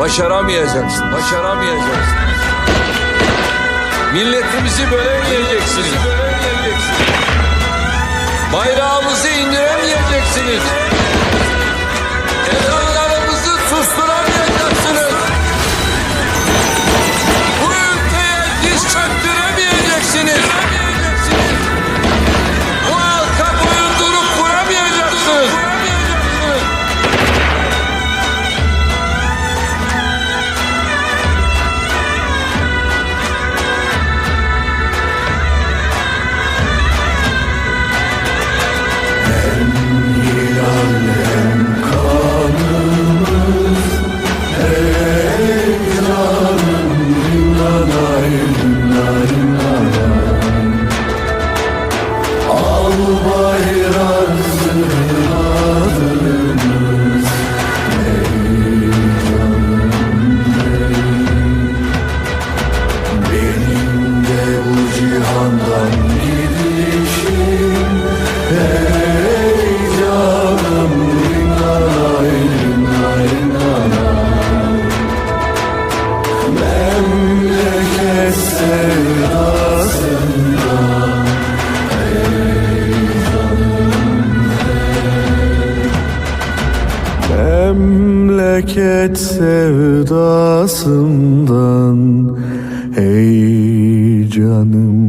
Başaramayacaksın, başaramayacaksın. Milletimizi bölemeyeceksiniz. Bayrağımızı cihandan gidişim Ey canım rinay rinay Memleket sevdasından Memleket sevdasından Ey canım